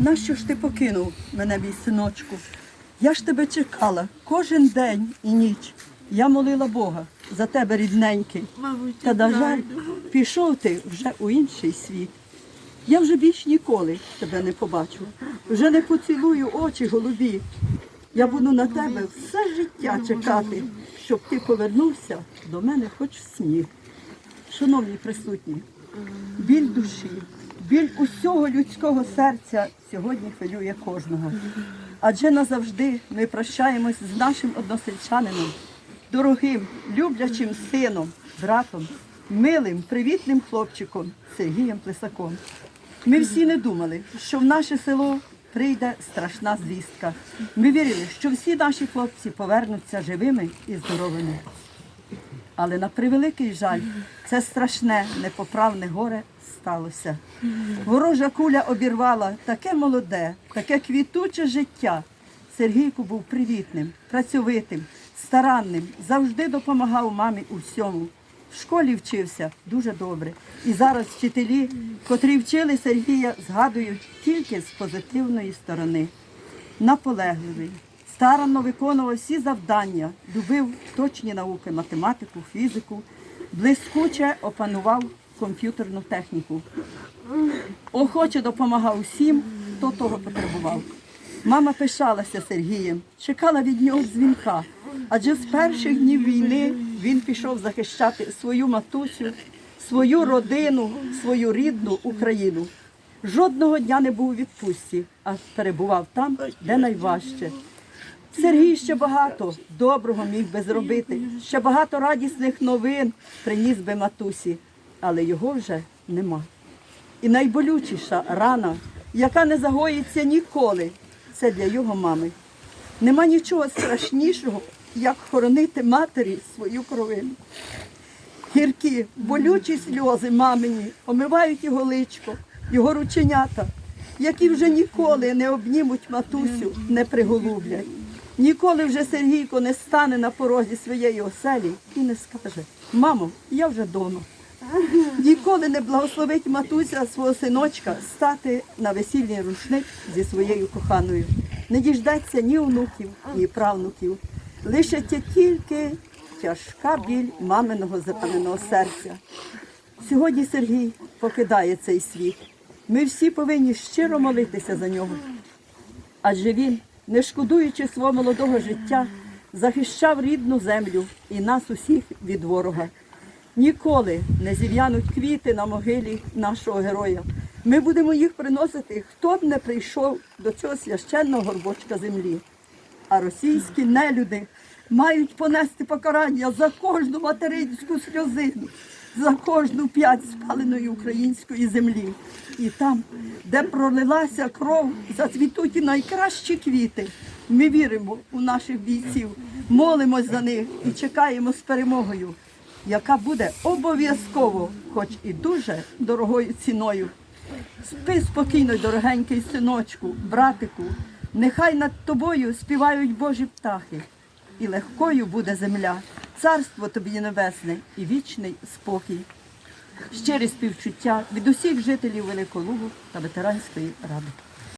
Нащо ж ти покинув мене, мій синочку? Я ж тебе чекала кожен день і ніч. Я молила Бога за тебе, рідненький. Мабуть, Та, на жаль, пішов ти вже у інший світ. Я вже більш ніколи тебе не побачу. Вже не поцілую очі голубі. Я буду на тебе все життя чекати, щоб ти повернувся до мене хоч в сні. Шановні присутні, біль душі, біль усього людського серця сьогодні хвилює кожного. Адже назавжди ми прощаємось з нашим односельчанином, дорогим, люблячим сином, братом, милим, привітним хлопчиком Сергієм Плесаком. Ми всі не думали, що в наше село прийде страшна звістка. Ми вірили, що всі наші хлопці повернуться живими і здоровими. Але на превеликий жаль, це страшне, непоправне горе сталося. Ворожа куля обірвала таке молоде, таке квітуче життя. Сергійко був привітним, працьовитим, старанним, завжди допомагав мамі у всьому. В школі вчився дуже добре. І зараз вчителі, котрі вчили Сергія, згадують тільки з позитивної сторони. Наполегливий, старанно виконував всі завдання, любив точні науки, математику, фізику, блискуче опанував комп'ютерну техніку. Охоче допомагав усім, хто того потребував. Мама пишалася Сергієм, чекала від нього дзвінка, адже з перших днів війни він пішов захищати свою матусю, свою родину, свою рідну Україну. Жодного дня не був у відпустці, а перебував там, де найважче. Сергій ще багато доброго міг би зробити, ще багато радісних новин приніс би матусі, але його вже нема. І найболючіша рана, яка не загоїться ніколи, це для його мами. Нема нічого страшнішого, як хоронити матері свою кровину. Гіркі, болючі сльози мамині омивають його личко, його рученята, які вже ніколи не обнімуть матусю, не приголублять. Ніколи вже Сергійко не стане на порозі своєї оселі і не скаже: Мамо, я вже вдома. Ніколи не благословить матуся свого синочка стати на весільний рушник зі своєю коханою. Не діждеться ні онуків, ні правнуків. Лише ті тільки тяжка біль маминого запаленого серця. Сьогодні Сергій покидає цей світ. Ми всі повинні щиро молитися за нього. Адже він, не шкодуючи свого молодого життя, захищав рідну землю і нас усіх від ворога. Ніколи не зів'януть квіти на могилі нашого героя. Ми будемо їх приносити, хто б не прийшов до цього священного горбочка землі. А російські нелюди мають понести покарання за кожну материнську сльозину, за кожну п'ять спаленої української землі. І там, де пролилася кров, зацвітуть найкращі квіти. Ми віримо у наших бійців, молимось за них і чекаємо з перемогою, яка буде обов'язково, хоч і дуже дорогою ціною. Спи спокійно, дорогенький синочку, братику, нехай над тобою співають Божі птахи, і легкою буде земля, царство тобі небесне і вічний спокій. Щирі співчуття від усіх жителів Великого Лугу та ветеранської ради.